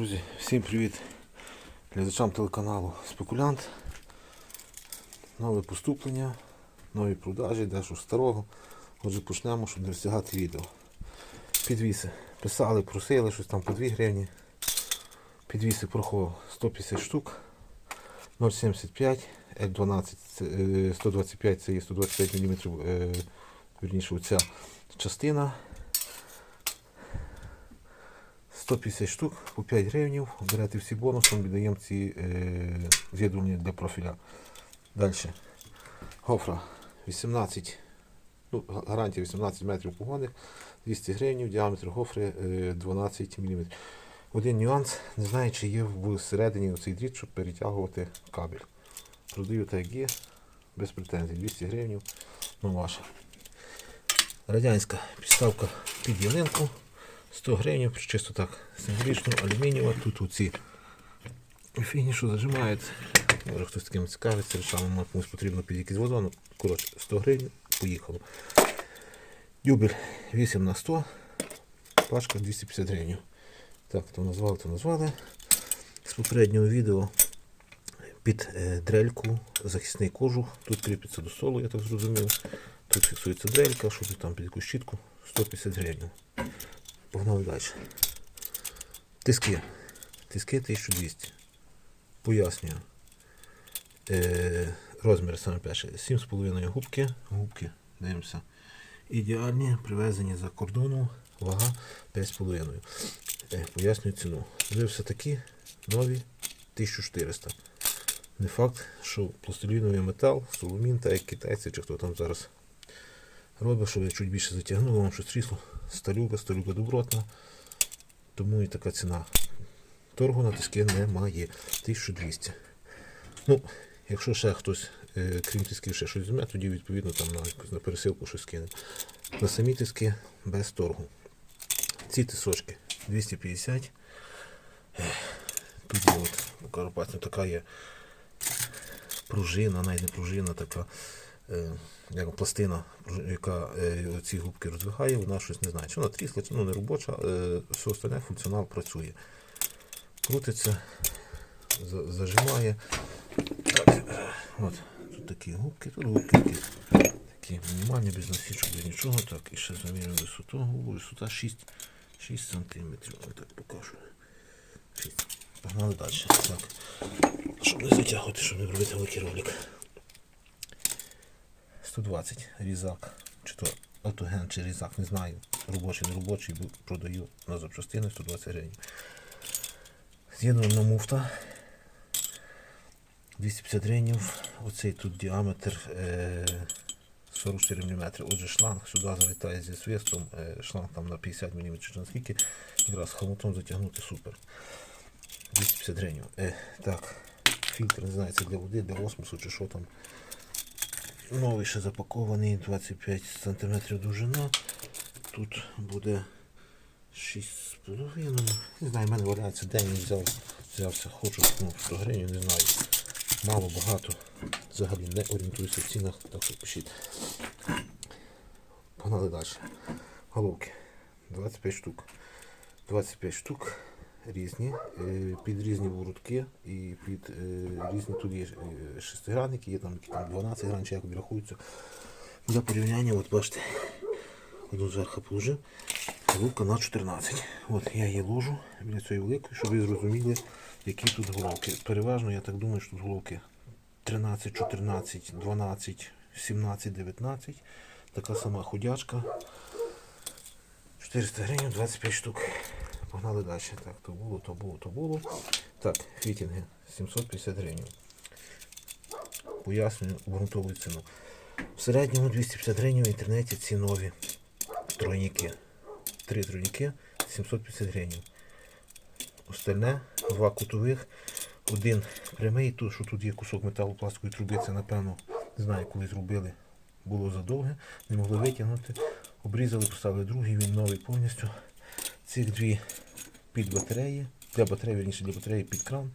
Друзі, всім привіт глядачам телеканалу Спекулянт. Нове поступлення, нові продажі, дещо старого. Отже, почнемо, щоб не розтягати відео. Підвіси. Писали, просили, щось там по 2 гривні. Підвіси прохов 150 штук. 0,75, L12, е, 125 це є 125 мм, е, вірніше оця частина. 150 штук по 5 гривень. Берете всі бонусом, віддаємо ці е, з'єднування для профіля. Далі. Гофра 18, ну, гарантія 18 метрів погодних, 200 гривень, діаметр гофри е, 12 мм. Один нюанс, не знаю, чи є всередині оцей дріт, щоб перетягувати кабель. Продаю так є, без претензій. 200 гривень, ну ваша. Радянська підставка під ялинку. 100 гривень, чисто так символічно, алюмінієва. Тут оці фігні, що зажимають. Може хтось таким цікавиться, речами, може комусь потрібно під якийсь вазон. Коротше, 100 гривень, поїхало. Дюбель 8 на 100, пачка 250 гривень. Так, то назвали, то назвали. З попереднього відео під е, дрельку захисний кожух. Тут кріпиться до столу, я так зрозумів. Тут фіксується дрелька, що тут там під якусь щітку 150 гривень. Погнали далі. Тиски. Тиски 1200. Пояснюю. Е, розмір саме перший. 7,5 губки. Губки. Дивимося. Ідеальні, привезені за кордону. Вага 5,5. Е, пояснюю ціну. Дивився такі нові 1400. Не факт, що пластиліновий метал, соломін, та як китайці, чи хто там зараз робить, щоб я чуть більше затягнув, вам щось трісло. Сталюка, сталюка добротна. Тому і така ціна. Торгу на тиски немає. 1200. Ну, якщо ще хтось, е, крім тисків, ще щось візьме, тоді відповідно там на, на пересилку щось кине. На самі тиски без торгу. Ці тисочки 250. Ех, Тут от, покажу пальцем, така є пружина, навіть не пружина, така як пластина, яка е, ці губки роздвигає, вона щось не знає. Чи вона трісла, чи ну, не робоча, е, все остальне функціонал працює. Крутиться, зажимає. Е, От, тут такі губки, тут губки такі, такі мінімальні, без насічок, без нічого. Так, і ще замірюємо висоту. Губу, висота 6, 6 см. Так покажу. 6. Погнали далі. Так. Щоб не затягувати, щоб не робити великий ролик. 120 різак. Чи то автоген чи різак, не знаю. Робочий, не робочий, продаю на запчастини 120 гривень. З'єднана муфта. 250 гривень. Оцей тут діаметр е, 44 мм. Отже, шланг сюди залітає зі свистом. Е, шланг там на 50 мм чи наскільки. Якраз хомутом затягнути супер. 250 гривень. Е, так, фільтр, не знаю, це для води, для осмосу чи що там. Новий ще запакований, 25 см довжина. Тут буде 6,5. Не знаю, в мене валяється день взяв, взявся, хочу ну, 100 гривень, не знаю. Мало, багато. Взагалі не орієнтуюся в цінах, так що пишіть. Погнали далі. Головки. 25 штук. 25 штук різні, е, під різні воротки і під е, різні тут є е, шестигранники, є там, там 12 гран, чи як рахуються. Для порівняння, от бачите, одну зверху положив, головка на 14. От я її ложу біля цієї великої, щоб ви зрозуміли, які тут головки. Переважно, я так думаю, що тут головки 13, 14, 12, 17, 19. Така сама ходячка. 400 гривень, 25 штук. Погнали далі. Так, то було, то було, то було. Так, фітінги 750 гривень. Пояснюю обґрунтовую ціну. В середньому 250 гривень в інтернеті ці нові тройники. Три тройники 750 гривень. Остальне, два кутових, один прямий, то, що тут є кусок металу пластикової труби, це напевно, не знаю, коли зробили, було задовге, не могли витягнути. Обрізали, поставили другий, він новий повністю. Цих дві під батареї, для батареї, вірніше для батареї під кран.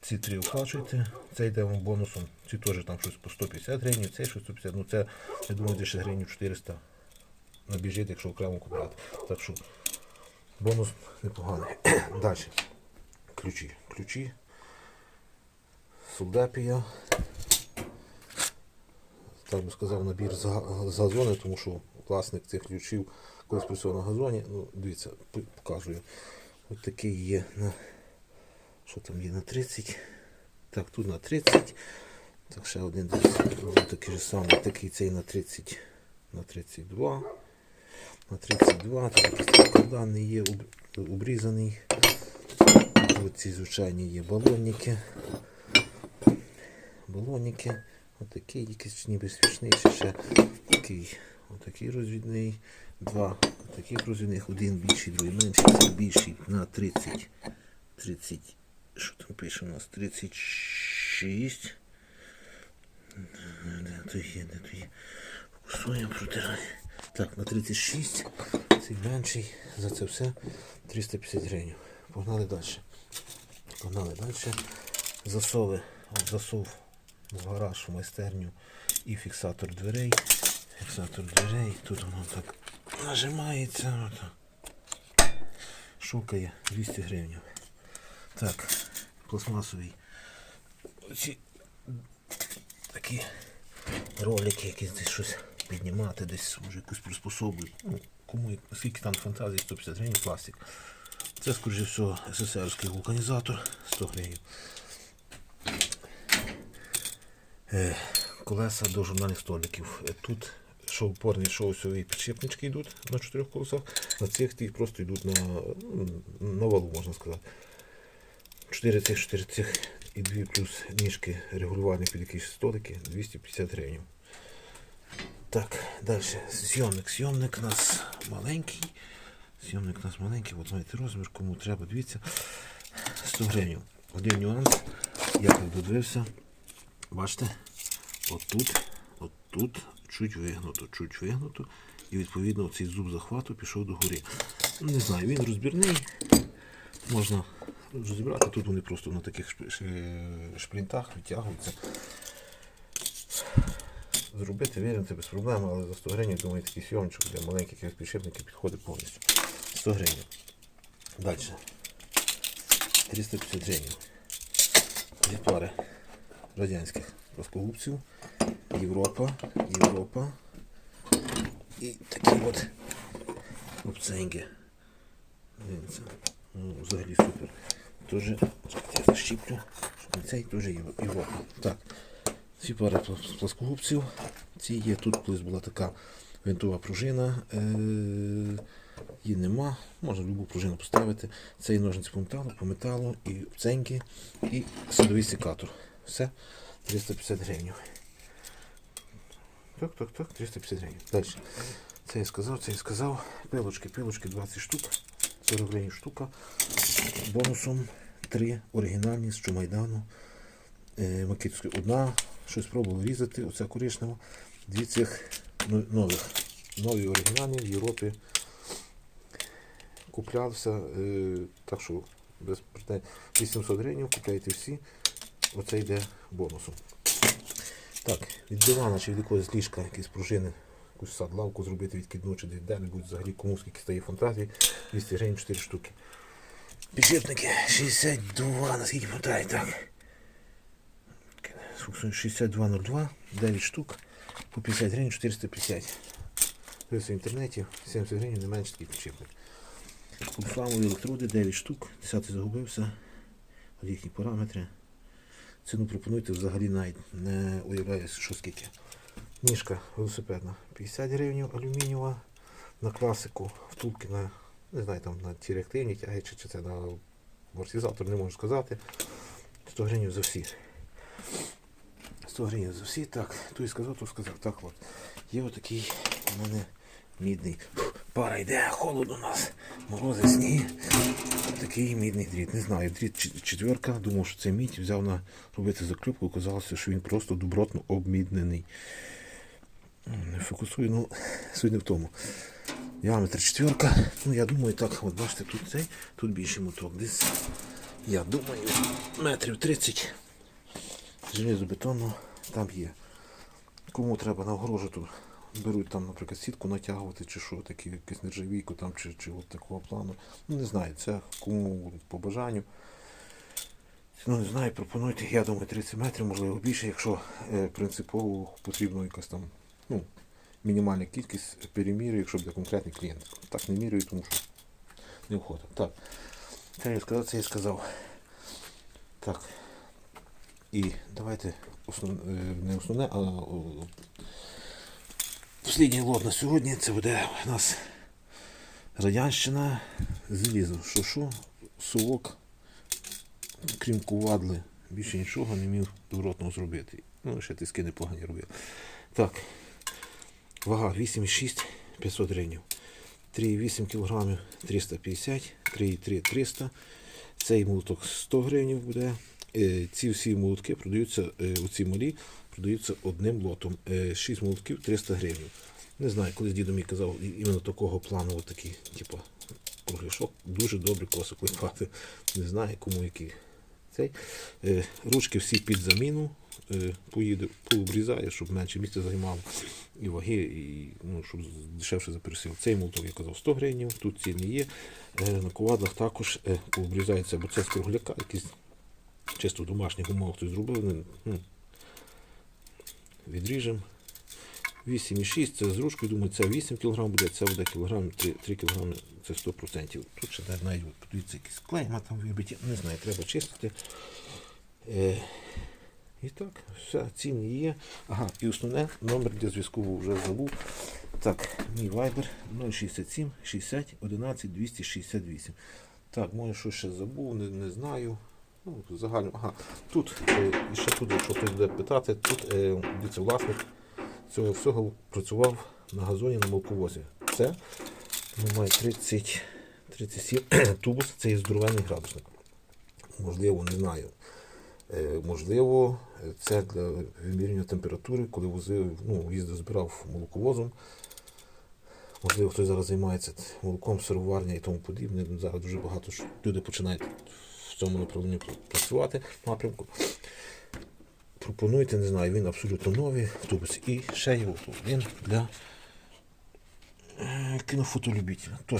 Ці три оплачуєте, це йде вам бонусом. Ці теж там щось по 150 гривень, щось 150, ну це, я думаю, десь гривень 400 набіжить, якщо окремо купляти. Так що Бонус непоганий. Далі. Ключі. Ключі. Судепія. Так би сказав, набір з га- з газону, тому що власник цих ключів колись працював на газоні. Ну, дивіться, показую. Ось такий є на. Що там є на 30? Так, тут на 30. Так, ще один десь такий же самий, такий цей на 30, на 32. На 32, тут якийсь є, обрізаний. Ось ці звичайні є балонники. Балонники. Отакий якийсь ніби смішніший ще такий. Отакий розвідний. Два таких розвідних, один більший, другий менший, цей більший на 30. 30. Що там пише у нас? 36. Де то є, де то є. Фокусуємо, протирає. Так, на 36. Цей менший. За це все 350 гривень. Погнали далі. Погнали далі. Засови. Засов в гараж, в майстерню і фіксатор дверей. Фіксатор дверей. Тут воно так нажимається. Отак. Шукає 200 гривень. Так, пластмасовий. Оці такі ролики, якісь десь щось піднімати, десь може якусь приспособлюють. Ну, кому скільки там фантазії, 150 гривень пластик. Це, скоріше всього, СССРський вулканізатор 100 гривень. Е, колеса до журнальних столиків. Е, Тут шоу-порні шоусові підшипнички йдуть на чотирьох колесах, на цих ті просто йдуть на, ну, на валу, можна сказати. 4 цих, 4 цих і 2 плюс ніжки регулювальні під якісь столики 250 гривень. Так, далі. Зйомник у нас маленький. Зйомник у нас маленький, от знаєте розмір, кому треба, дивіться. 100 гривень. Один нюанс. Я так додивився. Бачите? Отут, отут чуть вигнуто, чуть вигнуто. І відповідно цей зуб захвату пішов до гори. Не знаю, він розбірний. Можна розібрати. Тут вони просто на таких шп- ш- шплінтах витягуються. Зробити, вірити без проблем, але за 100 гривень, думаю, такий сйомчик для маленьких підшипників підходить повністю. 100 гривень. Далі. 350 гривень. Дві пари радянських плоскогубців. Європа, Європа. І такі от. Дивіться. Ну, взагалі супер. Тоже я защіплю, цей теж Єв- Європа. Так. Ці пари плоскогубців. Ці є. Тут колись була така винтова пружина. Е- її нема. Можна любу пружину поставити. Цей ножниці по металу, по металу, і ценьки, і садовий секатор. Все. 350 гривень. Так, так, так, 350 гривень. Далі. Це я сказав, це я сказав. Пилочки, пилочки 20 штук. 40 гривень штука. Бонусом 3 оригінальні з Чумайдану. Е, Макітської. Одна, щось пробував різати, оця коричнева. Дві цих нових. Нові оригінальні в Європі куплявся. Е, так що без претензій. 800 гривень, купляйте всі. Оце йде бонусом. Так, від дивана чи від якогось ліжка, якісь пружини, якусь садлавку зробити відкидну чи де-небудь взагалі кому скільки стає фантазії, 200 гривень 4 штуки. Підшипники 62, наскільки пам'ятаю, так. 6202, 9 штук, по 50 гривень 450. Дивився в інтернеті, 70 гривень не менше такий підшипник. Фламові електроди 9 штук, 10 загубився, їхні параметри. Ціну пропонуйте взагалі навіть не уявляю, що скільки. Ніжка велосипедна 50 гривень алюмінієва. На класику втулки на, не знаю, там на ті реактивні тяги, чи, чи це на амортизатор, не можу сказати. 100 гривень за всі. 100 гривень за всі. Так, то і сказав, то сказав. Так от. Є отакий у мене мідний. Фух, Пара йде, холодно у нас. Морози, сніг. Такий мідний дріт. Не знаю, дріт четверка, думав, що це мідь, взяв на робити заклюпку, оказалося, що він просто добротно обміднений. Не фокусую, ну, не в тому. Діаметр четверка. Ну, я думаю, так, от бачите, тут цей, тут більший моток. Десь, я думаю, метрів 30 железобетонно там є. Кому треба на огорожу тут беруть там, наприклад, сітку натягувати, чи що, такі якусь нержавійку там, чи, чи от такого плану. Ну, не знаю, це кому по бажанню. Ну, не знаю, пропонуйте, я думаю, 30 метрів, можливо більше, якщо е, принципово потрібно якась там, ну, мінімальна кількість перемірюю, якщо буде конкретний клієнт. Так не міряю, тому що не входить. Так. Це я сказав, це я сказав. Так. І давайте основ... е, не основне, а Послідній лот на сьогодні це буде у нас Радянщина, залізо, що, сувок, крім кувадли, більше нічого не міг добротного зробити. Ну, ще тиски непогані робив. Так, вага 8,6 500 гривень. 3,8 кг 350, 3,3 300. Цей молоток 100 гривень буде. Е, Ці всі молотки продаються, е, оці малі продаються одним лотом. 6 молотків 300 гривень. Не знаю, колись дідо мій казав, іменно такого плану, отакий, типу, кругляшок, дуже добре косо клепати. Не знаю, кому який цей. Е, Ручки всі під заміну. Е, Поїде, пообрізає, щоб менше місця займав і ваги, і ну, щоб дешевше заперсив. Цей молоток, я казав, 100 гривень, тут ціни є. Е, На ковадлах також е, пообрізається, бо це з кругляка, якийсь чисто в домашніх умовах хтось зробив. Ну, відріжемо. 8,6 це з ручкою, думаю, це 8 кг буде, це буде кілограм, 3, 3 кг, це 100%. Тут ще навіть подивіться, якісь клейма там вибиті, не знаю, треба чистити. Е, і так, все, ціни є. Ага, і основне, номер для зв'язку вже забув. Так, мій Viber 067 60 11 268. Так, може що ще забув, не, не знаю. Ну, загально. Ага, тут, е, і ще тут, якщо хтось буде питати, тут е, дивіться, власник цього всього працював на газоні на молоковозі. Це ну, має 30, 37 тубус, це є здоровенний градусник. Можливо, не знаю. Е, можливо, це для вимірювання температури, коли возив, ну, їздив, збирав молоковозом. Можливо, хтось зараз займається молоком, сироварня і тому подібне. Зараз дуже багато люди починають цьому направленні працювати напрямку. Пропонуйте, не знаю, він абсолютно новий автобус. І ще є от один для е, кінофотолюбителя. Ну,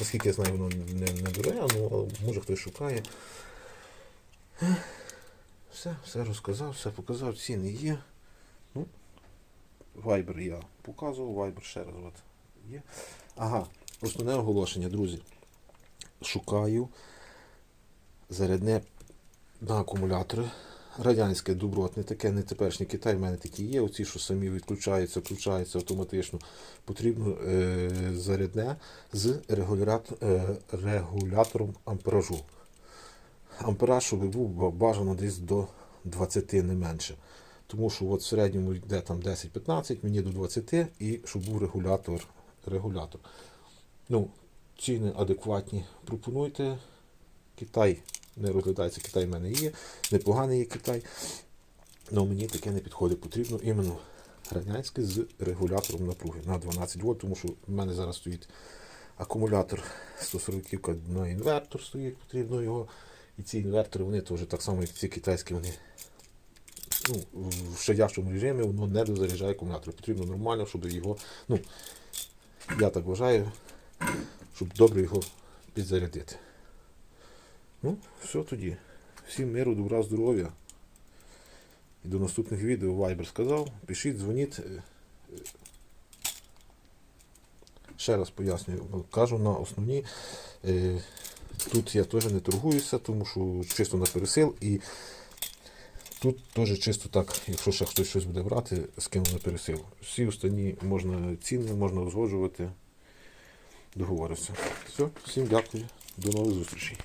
Наскільки я знаю, воно не, не дороге, ну, але може хтось шукає. Е, Все, все розказав, все показав, ціни є. Ну, Viber я показував, Viber ще раз от є. Ага, основне оголошення, друзі. Шукаю зарядне на акумулятори. Радянське добротне, таке не теперішнє Китай, в мене такі є. Оці, що самі відключаються, включаються автоматично. Потрібно е, зарядне з регулятор, е, регулятором амперажу. Ампераж, щоб був бажано десь до 20 не менше. Тому що от в середньому йде там 10-15, мені до 20 і щоб був регулятор. регулятор. Ну, ціни адекватні. Пропонуйте. Китай не розглядається, Китай в мене є. Непоганий є Китай. Але мені таке не підходить. Потрібно іменно радянське з регулятором напруги на 12 вольт, тому що в мене зараз стоїть акумулятор 140 на інвертор стоїть, потрібно його. І ці інвертори, вони теж так само, як ці китайські, вони ну, в щадящому режимі воно не дозаряджає акумулятор. Потрібно нормально, щоб його, ну, я так вважаю, щоб добре його підзарядити. Ну, все тоді. Всім миру, добра, здоров'я. І до наступних відео Viber сказав. Пишіть, дзвоніть. Е, е, Ще раз пояснюю, кажу на основні. Е, Тут я теж не торгуюся, тому що чисто на пересил і тут теж чисто так, якщо ще хтось щось буде брати, скину на пересил. Всі останні можна ціни, можна узгоджувати. Договорився. Все, всім дякую. До нових зустрічей.